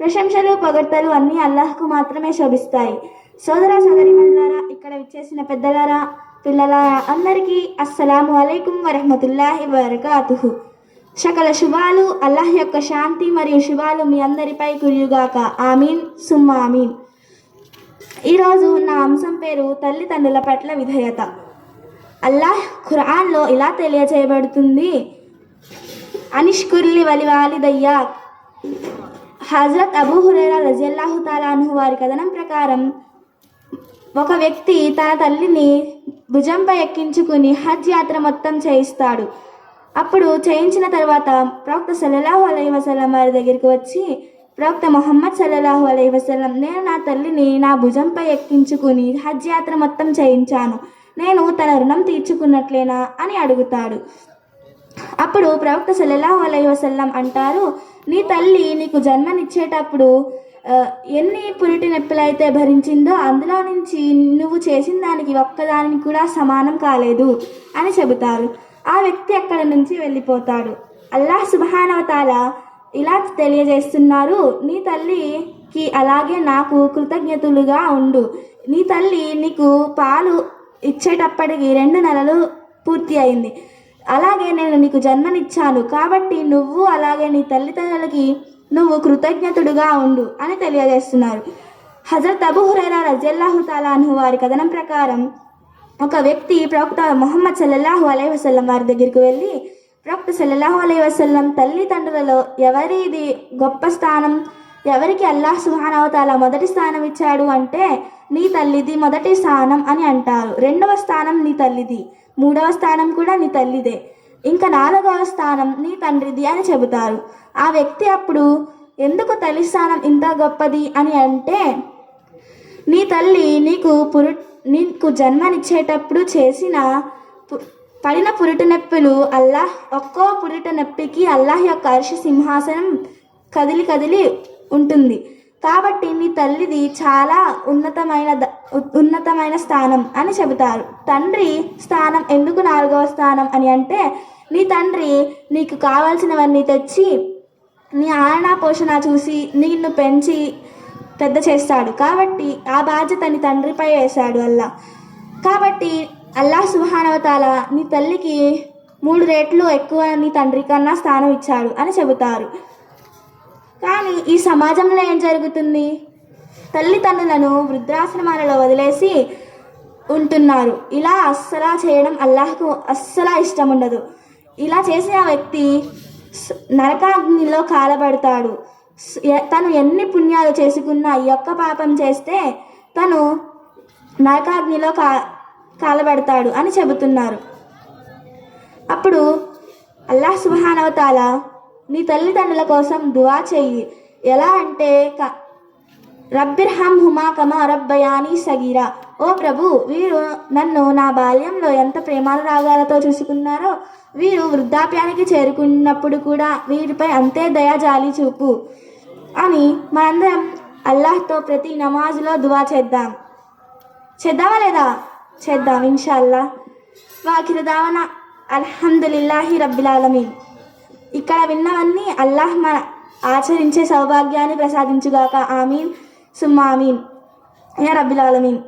ప్రశంసలు పొగడ్తలు అన్నీ అల్లాహ్కు మాత్రమే శోభిస్తాయి. సోదర సోదరిమణులారా ఇక్కడ విచ్చేసిన పెద్దలారా పిల్లలారా అందరికీ అస్సలాము అలైకుం వరహమతుల్లాహి వరకాతుహు సకల శుభాలు అల్లాహ్ యొక్క శాంతి మరియు శుభాలు మీ అందరిపై కురియుగాక. ఆమీన్. సుమ్మా ఆమీన్. ఈరోజు నా అంశం పేరు తల్లిదండ్రుల పట్ల విధేయత. అల్లాహ్ ఖురాన్లో ఇలా తెలియజేయబడుతుంది అనిష్కుర్లి వలివాలిదయ్యా హజరత్ అబూ హురైరా రజియల్లాహు తాలాను వారి కథనం ప్రకారం ఒక వ్యక్తి తన తల్లిని భుజంపై ఎక్కించుకుని హజ్ యాత్ర మొత్తం చేయిస్తాడు. అప్పుడు చేయించిన తర్వాత ప్రవక్త సల్లల్లాహు అలై వసలం వారి దగ్గరికి వచ్చి ప్రవక్త మొహమ్మద్ సల్లల్లాహు అలై వసలం నేను నా తల్లిని నా భుజంపై ఎక్కించుకుని హజ్ యాత్ర మొత్తం చేయించాను. నేను తన రుణం తీర్చుకున్నట్లేనా? అని అడుగుతాడు. అప్పుడు ప్రవక్త సల్లల్లాహు అలై వసల్లం అంటారు నీ తల్లి నీకు జన్మనిచ్చేటప్పుడు ఎన్ని పురిటి నొప్పులైతే భరించిందో అందులో నుంచి నువ్వు చేసిన దానికి ఒక్కదానికి కూడా సమానం కాలేదు అని చెబుతారు. ఆ వ్యక్తి అక్కడి నుంచి వెళ్ళిపోతాడు. అల్లాహ్ సుబహానవతాల ఇలా తెలియజేస్తున్నారు నీ తల్లికి అలాగే నాకు కృతజ్ఞతలుగా ఉండు. నీ తల్లి నీకు పాలు ఇచ్చేటప్పటికి రెండు నెలలు పూర్తి అయింది. అలాగే నేను నీకు జన్మనిచ్చాను కాబట్టి నువ్వు అలాగే నీ తల్లిదండ్రులకి నువ్వు కృతజ్ఞతుడుగా ఉండు అని తెలియజేస్తున్నారు. హజరత్ అబు హురైరా రజల్లాహు తాలాను వారి కథనం ప్రకారం ఒక వ్యక్తి ప్రవక్త మొహమ్మద్ సల్లల్లాహు అలై వసల్లం వారి దగ్గరికి వెళ్ళి ప్రవక్త సల్లల్లాహు అలై వసల్లం తల్లిదండ్రులలో ఎవరిది గొప్ప స్థానం? ఎవరికి అల్లాహ్ సుహానవతాల మొదటి స్థానం ఇచ్చాడు అంటే నీ తల్లిది మొదటి స్థానం అని అంటారు. రెండవ స్థానం నీ తల్లిది మూడవ స్థానం కూడా నీ తల్లిదే. ఇంకా నాలుగవ స్థానం నీ తండ్రిది అని చెబుతారు. ఆ వ్యక్తి అప్పుడు ఎందుకు తల్లి స్థానం ఇంత గొప్పది? అని అంటే నీ తల్లి నీకు పురు నీకు జన్మనిచ్చేటప్పుడు చేసిన పు- పడిన పురిట నొప్పులు అల్లాహ్ ఒక్కో పురిట నొప్పికి అల్లాహ్ యొక్క అర్ష సింహాసనం కదిలి కదిలి ఉంటుంది. కాబట్టి నీ తల్లిది చాలా ఉన్నతమైన ద- ఉన్నతమైన స్థానం అని చెబుతారు. తండ్రి స్థానం ఎందుకు నాలుగవ స్థానం అని అంటే నీ తండ్రి నీకు కావాల్సినవన్నీ తెచ్చి నీ ఆరణ పోషణ చూసి నిన్ను పెంచి పెద్ద చేస్తాడు. కాబట్టి ఆ బాధ్యత నీ తండ్రిపై వేశాడు అల్లా. కాబట్టి అల్లా సుహానవతాల నీ తల్లికి మూడు రెట్లు ఎక్కువ నీ తండ్రి కన్నా స్థానం ఇచ్చాడు అని చెబుతారు. కానీ ఈ సమాజంలో ఏం జరుగుతుంది? తల్లిదండ్రులను వృద్ధాశ్రమాలలో వదిలేసి ఉంటున్నారు. ఇలా అస్సలా చేయడం అల్లాహ్కు అస్సలా ఇష్టం ఉండదు. ఇలా చేసిన వ్యక్తి నరకాగ్నిలో కాలబడతాడు. తను ఎన్ని పుణ్యాలు చేసుకున్నా ఈ యొక్క పాపం చేస్తే తను నరకాగ్నిలో కా కాలబడతాడు అని చెబుతున్నారు. అప్పుడు అల్లాహ్ సుహానవతాల నీ తల్లిదండ్రుల కోసం దువా చెయ్యి ఎలా అంటే క రబ్బిర్హం హుమాకమా రబ్బయాని సగీరా. ఓ ప్రభు వీరు నన్ను నా బాల్యంలో ఎంత ప్రేమానురాగాలతో చూసుకున్నారో వీరు వృద్ధాప్యానికి చేరుకున్నప్పుడు కూడా వీరిపై అంతే దయాజాలి చూపు అని మనందరం అల్లాహ్తో ప్రతి నమాజులో దువా చేద్దాం. చేద్దామా లేదా? చేద్దాం ఇన్షాల్లా వాకిరు దావన. అల్హమ్దులిల్లాహి రబ్బిల్ ఇక్కడ విన్నవన్నీ అల్లాహ్ మన ఆచరించే సౌభాగ్యాన్ని ప్రసాదించుగాక. ఆమీన్. సుమ్మామీన్ యా రబ్బిల్ ఆలమీన్.